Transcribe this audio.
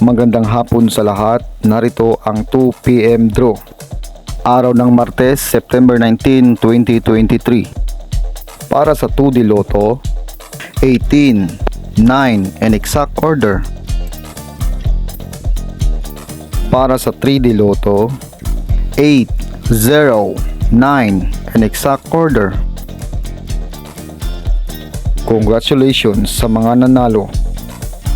Magandang hapon sa lahat. Narito ang 2pm draw. Araw ng Martes, September 19, 2023. Para sa 2D Lotto, 18, 9 and exact order. Para sa 3D Lotto, 8, 0, 9 and exact order. Congratulations sa mga nanalo.